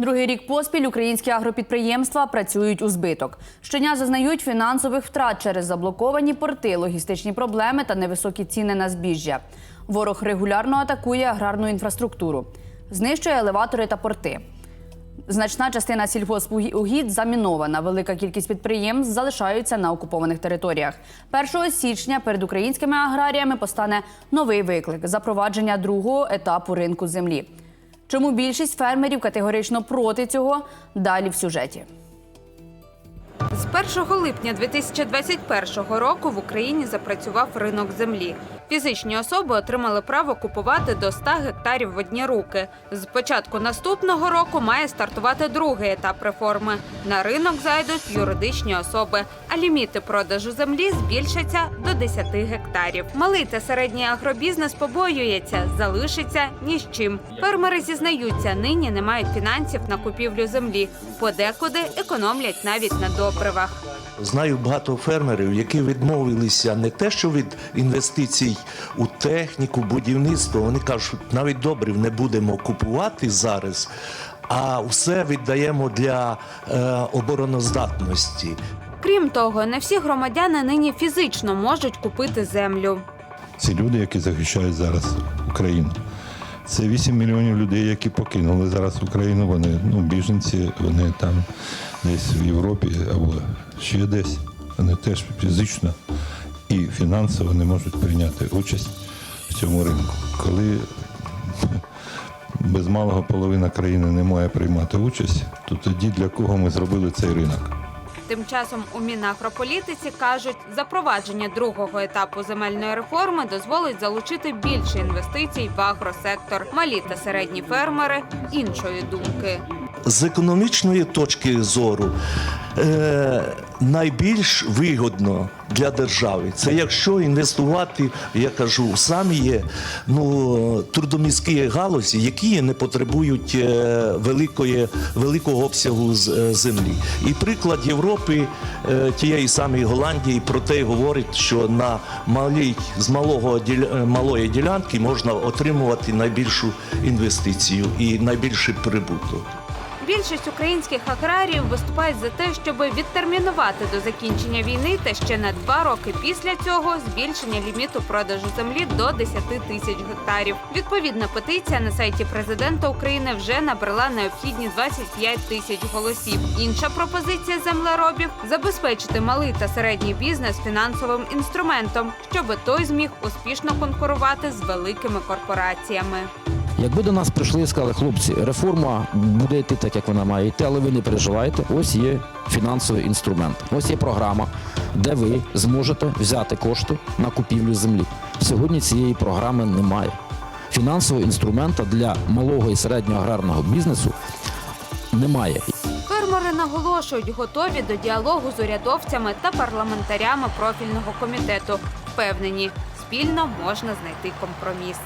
Другий рік поспіль українські агропідприємства працюють у збиток. Щодня зазнають фінансових втрат через заблоковані порти, логістичні проблеми та невисокі ціни на збіжжя. Ворог регулярно атакує аграрну інфраструктуру, знищує елеватори та порти. Значна частина сільгоспугідь замінована. Велика кількість підприємств залишаються на окупованих територіях. 1 січня перед українськими аграріями постане новий виклик запровадження другого етапу ринку землі. Чому більшість фермерів категорично проти цього? Далі в сюжеті. З 1 липня 2021 року в Україні запрацював ринок землі. Фізичні особи отримали право купувати до 100 гектарів в одні руки. З початку наступного року має стартувати другий етап реформи. На ринок зайдуть юридичні особи, а ліміти продажу землі збільшаться до 10 гектарів. Малий та середній агробізнес побоюється, залишиться ні з чим. Фермери зізнаються, нині не мають фінансів на купівлю землі. Подекуди економлять навіть на добривах. Знаю багато фермерів, які відмовилися не те, що від інвестицій у техніку, будівництво. Вони кажуть, навіть добрив не будемо купувати зараз, а все віддаємо для е, обороноздатності. Крім того, не всі громадяни нині фізично можуть купити землю. Це люди, які захищають зараз Україну. Це 8 мільйонів людей, які покинули зараз Україну. Вони ну, біженці, вони там десь в Європі або ще десь. Вони теж фізично і фінансово не можуть прийняти участь в цьому ринку. Коли без малого половина країни не має приймати участь, то тоді для кого ми зробили цей ринок? Тим часом у Мінагрополітиці кажуть, запровадження другого етапу земельної реформи дозволить залучити більше інвестицій в агросектор. Малі та середні фермери іншої думки. З економічної точки зору е, найбільш вигодно для держави це якщо інвестувати, я кажу, самі є ну, трудоміські галузі, які не потребують е, великої, великого обсягу з- е, землі. І приклад Європи, е, тієї самої Голландії, про те й говорить, що на малій, з малого, діля- е, малої ділянки можна отримувати найбільшу інвестицію і найбільший прибуток. Більшість українських аграріїв виступають за те, щоб відтермінувати до закінчення війни та ще на два роки після цього збільшення ліміту продажу землі до 10 тисяч гектарів. Відповідна петиція на сайті президента України вже набрала необхідні 25 тисяч голосів. Інша пропозиція землеробів забезпечити малий та середній бізнес фінансовим інструментом, щоб той зміг успішно конкурувати з великими корпораціями. Якби до нас прийшли і сказали, хлопці, реформа буде йти так, як вона має йти, але ви не переживайте. Ось є фінансовий інструмент. Ось є програма, де ви зможете взяти кошти на купівлю землі. Сьогодні цієї програми немає. Фінансового інструмента для малого і середнього аграрного бізнесу немає. Фермери наголошують, готові до діалогу з урядовцями та парламентарями профільного комітету. Впевнені, спільно можна знайти компроміс.